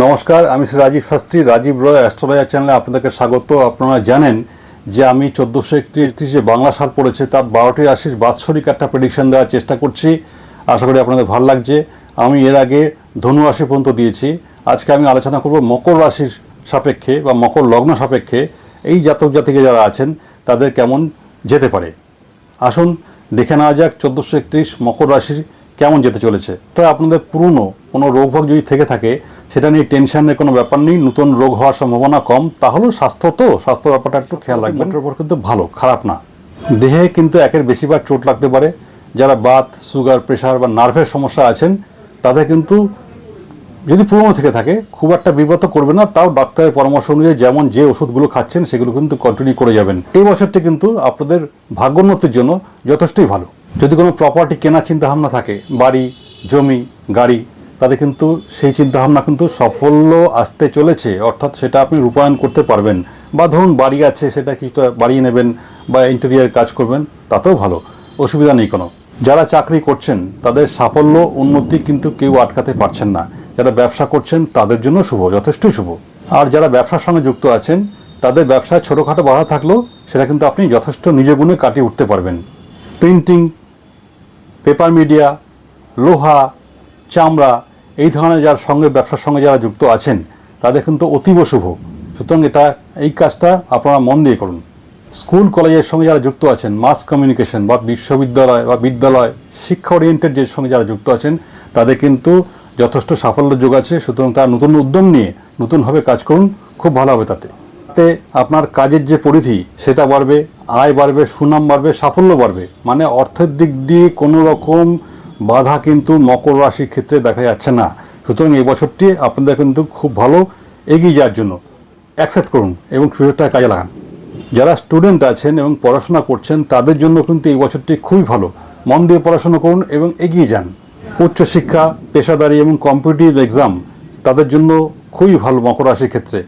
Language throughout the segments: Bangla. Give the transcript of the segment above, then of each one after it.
নমস্কার, আমি শ্রী রাজীব শাস্ত্রী, রাজীব রয়, অ্যাস্ট্রোলজার চ্যানেলে আপনাদেরকে স্বাগত। আপনারা জানেন যে আমি চোদ্দোশো একত্রিশ যে বাংলা সাল পড়েছে, তার বারোটি রাশির বাৎসরিক একটা প্রেডিকশন দেওয়ার চেষ্টা করছি। আশা করি আপনাদের ভালো লাগছে। আমি এর আগে ধনু রাশি পর্যন্ত দিয়েছি। আজকে আমি আলোচনা করব মকর রাশির সাপেক্ষে বা মকর লগ্ন সাপেক্ষে এই জাতক জাতিকে যারা আছেন, তাদের কেমন যেতে পারে। আসুন, দেখে নেওয়া যাক চোদ্দোশো একত্রিশ মকর রাশির কেমন যেতে চলেছে। তো আপনাদের পুরনো কোনো রোগভোগ যদি থেকে থাকে সেটা নিয়ে টেনশনের কোনো ব্যাপার নেই নতুন রোগ হওয়ার সম্ভাবনা কম। তাহলেও স্বাস্থ্য তো স্বাস্থ্য ব্যাপারটা একটু খেয়াল রাখবেন। উপর কিন্তু ভালো খারাপ না। দেহে কিন্তু একের বেশিরভাগ চোট লাগতে পারে। যারা বাত সুগার প্রেশার বা নার্ভের সমস্যা আছেন তাদের কিন্তু যদি পুরনো থেকে থাকে খুব একটা বিব্রত করবে না। তাও ডাক্তারের পরামর্শ অনুযায়ী যেমন যে ওষুধগুলো খাচ্ছেন সেগুলো কিন্তু কন্টিনিউ করে যাবেন। এই বছরটি কিন্তু আপনাদের ভাগ্যোন্নতির জন্য যথেষ্টই ভালো। যদি কোনো প্রপার্টি কেনার চিন্তাভাবনা থাকে বাড়ি জমি গাড়ি তাদের কিন্তু সেই চিন্তাভাবনা কিন্তু সাফল্য আসতে চলেছে। অর্থাৎ সেটা আপনি রূপায়ণ করতে পারবেন। বা ধরুন বাড়ি আছে, সেটা কিছুটা বাড়িয়ে নেবেন বা ইন্টেরিয়ার কাজ করবেন, তাতেও ভালো। অসুবিধা নেই কোনো। যারা চাকরি করছেন, তাদের সাফল্য, উন্নতি কিন্তু কেউ আটকাতে পারছেন না। যারা ব্যবসা করছেন, তাদের জন্য শুভ, যথেষ্টই শুভ। আর যারা ব্যবসার সঙ্গে যুক্ত আছেন, তাদের ব্যবসায় ছোটোখাটো বাধা থাকলেও সেটা কিন্তু আপনি যথেষ্ট নিজ গুণে কাটিয়ে উঠতে পারবেন। প্রিন্টিং পেপার মিডিয়া লোহা, চামড়া এই ধরনের যার সঙ্গে ব্যবসার সঙ্গে যারা যুক্ত আছেন, তাদের কিন্তু অতীব শুভ। সুতরাং এটা, এই কাজটা আপনারা মন দিয়ে করুন। স্কুল, কলেজের সঙ্গে যারা যুক্ত আছেন, মাস কমিউনিকেশন বা বিশ্ববিদ্যালয় বা বিদ্যালয়, শিক্ষা ওরিয়েন্টেড যে সঙ্গে যারা যুক্ত আছেন, তাদের কিন্তু যথেষ্ট সাফল্য যোগ আছে। সুতরাং তার নতুন উদ্যম নিয়ে নতুনভাবে কাজ করুন, খুব ভালো হবে তাতে। তাতে আপনার কাজের যে পরিধি, সেটা বাড়বে, আয় বাড়বে, সুনাম বাড়বে, সাফল্য বাড়বে। মানে অর্থের দিক দিয়ে কোনো রকম বাধা কিন্তু মকর রাশির ক্ষেত্রে দেখা যাচ্ছে না। সুতরাং এই বছরটি আপনাদের কিন্তু খুব ভালো এগিয়ে যাওয়ার জন্য অ্যাকসেপ্ট করুন এবং সুযোগটা কাজে লাগান। যারা স্টুডেন্ট আছেন এবং পড়াশোনা করছেন, তাদের জন্য কিন্তু এই বছরটি খুবই ভালো। মন দিয়ে পড়াশোনা করুন এবং এগিয়ে যান। উচ্চশিক্ষা, পেশাদারি এবং কম্পিটিটিভ এক্সাম তাদের জন্য খুবই ভালো মকর রাশির ক্ষেত্রে।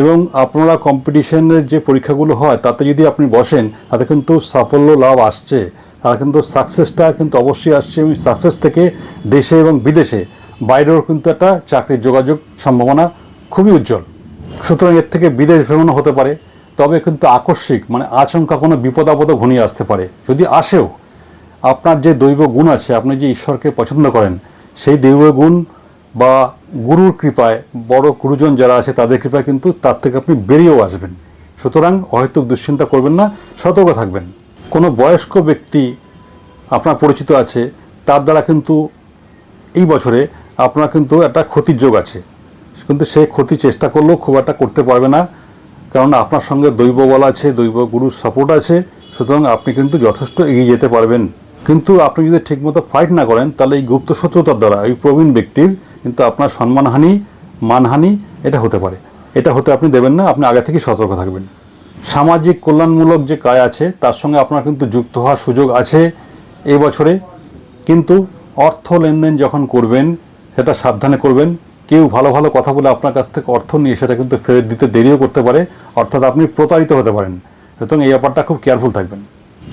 এবং আপনারা কম্পিটিশনের যে পরীক্ষাগুলো হয়, তাতে যদি আপনি বসেন, তাতে কিন্তু সাফল্য লাভ আসছে। তারা কিন্তু সাকসেসটা কিন্তু অবশ্যই আসছে এবং সাকসেস থেকে দেশে এবং বিদেশে বাইরেও কিন্তু একটা চাকরির যোগাযোগ সম্ভাবনা খুবই উজ্জ্বল। সুতরাং এর থেকে বিদেশ ভ্রমণও হতে পারে, তবে কিন্তু আকস্মিক মানে আচমকা কোনো বিপদ আপদ ঘনিয়ে আসতে পারে। যদি আসেও, আপনার যে দৈব গুণ আছে, আপনি যে ঈশ্বরকে পছন্দ করেন, সেই দৈব গুণ বা গুরুর কৃপায় বড় গুরুজন যারা আছে, তাদের কৃপায় কিন্তু তার থেকে আপনি বেরিয়েও আসবেন। সুতরাং অহেতুক দুশ্চিন্তা করবেন না, সতর্ক থাকবেন। কোনো বয়স্ক ব্যক্তি আপনার পরিচিত আছে, তার দ্বারা কিন্তু এই বছরে আপনার কিন্তু একটা ক্ষতির যোগ আছে। কিন্তু সে ক্ষতি চেষ্টা করলেও খুব একটা করতে পারবে না। কারণ আপনার সঙ্গে দৈব বল আছে, দৈব গুরুর সাপোর্ট আছে, সুতরাং আপনি কিন্তু যথেষ্ট এগিয়ে যেতে পারবেন। কিন্তু আপনি যদি ঠিকমতো ফাইট না করেন, তাহলে এই গুপ্ত শত্রুতার দ্বারা, এই প্রবীণ ব্যক্তির কিন্তু আপনার সম্মানহানি, মানহানি, এটা হতে পারে। এটা হতে আপনি দেবেন না, আপনি আগে থেকেই সতর্ক থাকবেন। সামাজিক কল্যাণমূলক যে কাজ আছে, তার সঙ্গে আপনার কিন্তু যুক্ত হওয়ার সুযোগ আছে এই বছরে। কিন্তু অর্থ লেনদেন যখন করবেন, সেটা সাবধানে করবেন। কেউ ভালো ভালো কথা বলে আপনার কাছ থেকে অর্থ নিয়ে সেটা কিন্তু ফেরত দিতে দেরিও করতে পারে, অর্থাৎ আপনি প্রতারিত হতে পারেন। সুতরাং এই ব্যাপারটা খুব কেয়ারফুল থাকবেন।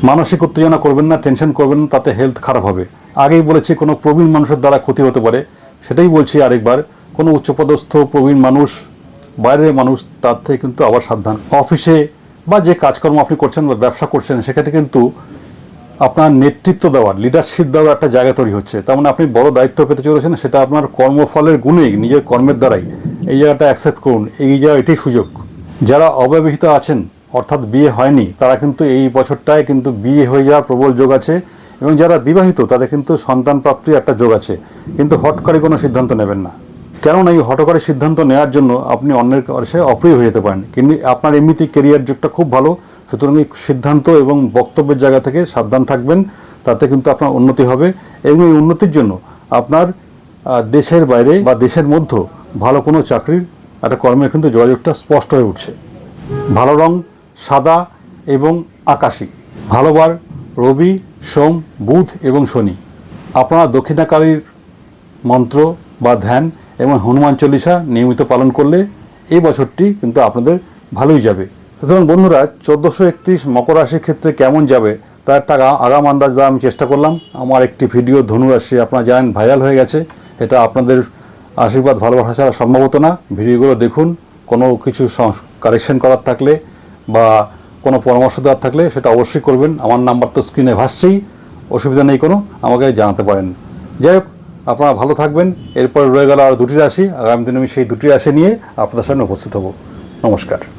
মানসিক উত্তেজনা করবেন না টেনশন করবেন না, তাতে হেলথ খারাপ হবে। আগেই বলেছি, কোনো প্রবীণ মানুষের দ্বারা ক্ষতি হতে পারে। সেটাই বলছি আরেকবার, কোনো উচ্চপদস্থ প্রবীণ মানুষ, বাইরের মানুষ, তার থেকে কিন্তু আবার সাবধান। অফিসে বা যে কাজকর্ম আপনি করছেন বা ব্যবসা করছেন সেখানে কিন্তু আপনার নেতৃত্ব দেওয়ার লিডারশিপ দেওয়ার একটা জায়গা তৈরি হচ্ছে। তার মানে আপনি বড় দায়িত্ব পেতে চলেছেন, সেটা আপনার কর্মফলের গুণেই, নিজের কর্মের দ্বারাই। এই জায়গাটা অ্যাকসেপ্ট করুন, এই জায়গা এটাই সুযোগ। যারা অব্যবহিত আছেন, অর্থাৎ বিয়ে হয়নি, তারা কিন্তু এই বছরটায় কিন্তু বিয়ে হয়ে যাওয়ার প্রবল যোগ আছে এবং যারা বিবাহিত, তাদের কিন্তু সন্তান প্রাপ্তির একটা যোগ আছে। কিন্তু হটকারী কোনো সিদ্ধান্ত নেবেন না। কেননা এই হটকারী সিদ্ধান্ত নেওয়ার জন্য আপনি অন্যের কাছে অপ্রিয় হয়ে যেতে পারেন। কিন্তু আপনার এমনিতেই কেরিয়ার যোগটা খুব ভালো। সুতরাং এই সিদ্ধান্ত এবং বক্তব্যের জায়গা থেকে সাবধান থাকবেন। তাতে কিন্তু আপনার উন্নতি হবে এবং এই উন্নতির জন্য আপনার দেশের বাইরে বা দেশের মধ্যে ভালো কোনো চাকরির একটা কর্মের কিন্তু যোগাযোগটা স্পষ্ট হয়ে উঠছে। ভালো রং, সাদা এবং আকাশী। ভালোবার রবি, সোম, বুধ এবং শনি। আপনারা দক্ষিণাকারীর মন্ত্র বা ধ্যান এবং হনুমান চল্লিশা নিয়মিত পালন করলে এই বছরটি কিন্তু আপনাদের ভালোই যাবে। সুতরাং বন্ধুরা, চোদ্দোশো একত্রিশ মকর রাশির ক্ষেত্রে কেমন যাবে তার একটা আগাম আন্দাজ দেওয়া আমি চেষ্টা করলাম। আমার একটি ভিডিও ধনুরাশি আপনারা জানেন, ভাইরাল হয়ে গেছে। এটা আপনাদের আশীর্বাদ, ভালোবাসা ছাড়া সম্ভব হতো না। ভিডিওগুলো দেখুন, কোনো কিছু কারেকশন করার থাকলে বা কোনো পরামর্শ দেওয়ার থাকলে সেটা অবশ্যই করবেন। আমার নাম্বার তো স্ক্রিনে ভাসছেই, অসুবিধা নেই কোনো, আমাকে জানাতে পারেন। যাই হোক আপনারা ভালো থাকবেন। এরপর রয়ে গেল আর দুটি রাশি। আগামী দিনে আমি সেই দুটি রাশি নিয়ে আপনাদের সামনে উপস্থিত হব। নমস্কার।